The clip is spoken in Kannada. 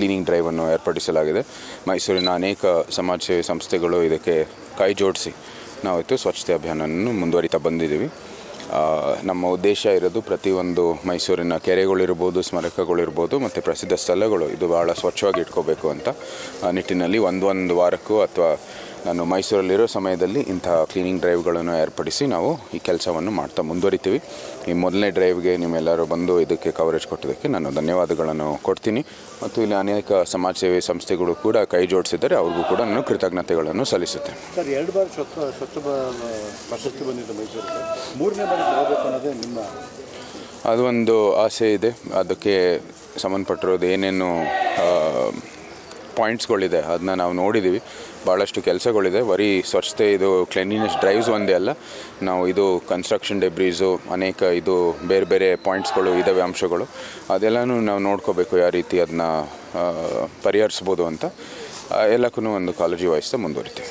ಕ್ಲೀನಿಂಗ್ ಡ್ರೈವನ್ನು ಏರ್ಪಡಿಸಲಾಗಿದೆ. ಮೈಸೂರಿನ ಅನೇಕ ಸಮಾಜ ಸೇವೆ ಸಂಸ್ಥೆಗಳು ಇದಕ್ಕೆ ಕೈ ಜೋಡಿಸಿ ನಾವಿತ್ತು ಸ್ವಚ್ಛತೆ ಅಭಿಯಾನವನ್ನು ಮುಂದುವರಿತಾ ಬಂದಿದ್ದೀವಿ. ನಮ್ಮ ಉದ್ದೇಶ ಇರೋದು ಪ್ರತಿಯೊಂದು ಮೈಸೂರಿನ ಕೆರೆಗಳಿರ್ಬೋದು, ಸ್ಮಾರಕಗಳಿರ್ಬೋದು, ಮತ್ತು ಪ್ರಸಿದ್ಧ ಸ್ಥಳಗಳು, ಇದು ಭಾಳ ಸ್ವಚ್ಛವಾಗಿ ಇಟ್ಕೋಬೇಕು ಅಂತ ನಿಟ್ಟಿನಲ್ಲಿ ಒಂದೊಂದು ವಾರಕ್ಕೂ ಅಥವಾ ನಾನು ಮೈಸೂರಲ್ಲಿರೋ ಸಮಯದಲ್ಲಿ ಇಂತಹ ಕ್ಲೀನಿಂಗ್ ಡ್ರೈವ್ಗಳನ್ನು ಏರ್ಪಡಿಸಿ ನಾವು ಈ ಕೆಲಸವನ್ನು ಮಾಡ್ತಾ ಮುಂದುವರಿತೀವಿ. ಈ ಮೊದಲನೇ ಡ್ರೈವ್ಗೆ ನಿಮ್ಮೆಲ್ಲರೂ ಬಂದು ಇದಕ್ಕೆ ಕವರೇಜ್ ಕೊಟ್ಟಿದ್ದಕ್ಕೆ ನಾನು ಧನ್ಯವಾದಗಳನ್ನು ಕೊಡ್ತೀನಿ. ಮತ್ತು ಇಲ್ಲಿ ಅನೇಕ ಸಮಾಜ ಸೇವೆ ಸಂಸ್ಥೆಗಳು ಕೂಡ ಕೈ ಜೋಡಿಸಿದ್ದಾರೆ. ಅವ್ರಿಗೂ ಕೂಡ ನಾನು ಕೃತಜ್ಞತೆಗಳನ್ನು ಸಲ್ಲಿಸುತ್ತೆ ಸರ್ ಎರಡು ಬಾರಿ ಸ್ವಚ್ಛ ಸ್ವಚ್ಛ ಪ್ರಶಸ್ತಿ ಬಂದಿದೆ ಮೈಸೂರಿಗೆ. ಮೂರನೇ ಬಾರಿ ಅನ್ನೋದೇ ನಿಮ್ಮ ಅದು ಒಂದು ಆಸೆ ಇದೆ. ಅದಕ್ಕೆ ಸಂಬಂಧಪಟ್ಟಿರೋದು ಏನೇನು ಪಾಯಿಂಟ್ಸ್ಗಳಿದೆ ಅದನ್ನ ನಾವು ನೋಡಿದ್ದೀವಿ ಭಾಳಷ್ಟು ಕೆಲಸಗಳಿದೆ. ಬರೀ ಸ್ವಚ್ಛತೆ ಇದು ಕ್ಲೆನ್ಲಿನೆಸ್ ಡ್ರೈವ್ಸ್ ಒಂದೇ ಅಲ್ಲ. ನಾವು ಇದು ಕನ್ಸ್ಟ್ರಕ್ಷನ್ ಡೆಬ್ರೀಸು ಅನೇಕ ಇದು ಬೇರೆ ಬೇರೆ ಪಾಯಿಂಟ್ಸ್ಗಳು ಇದಾವೆ ಅಂಶಗಳು. ಅದೆಲ್ಲನೂ ನಾವು ನೋಡ್ಕೋಬೇಕು ಯಾವ ರೀತಿ ಅದನ್ನ ಪರಿಹರಿಸ್ಬೋದು ಅಂತ. ಎಲ್ಲಕ್ಕೂ ಒಂದು ಕಾಳಜಿ ವಹಿಸ್ತಾ ಮುಂದುವರಿತೀವಿ.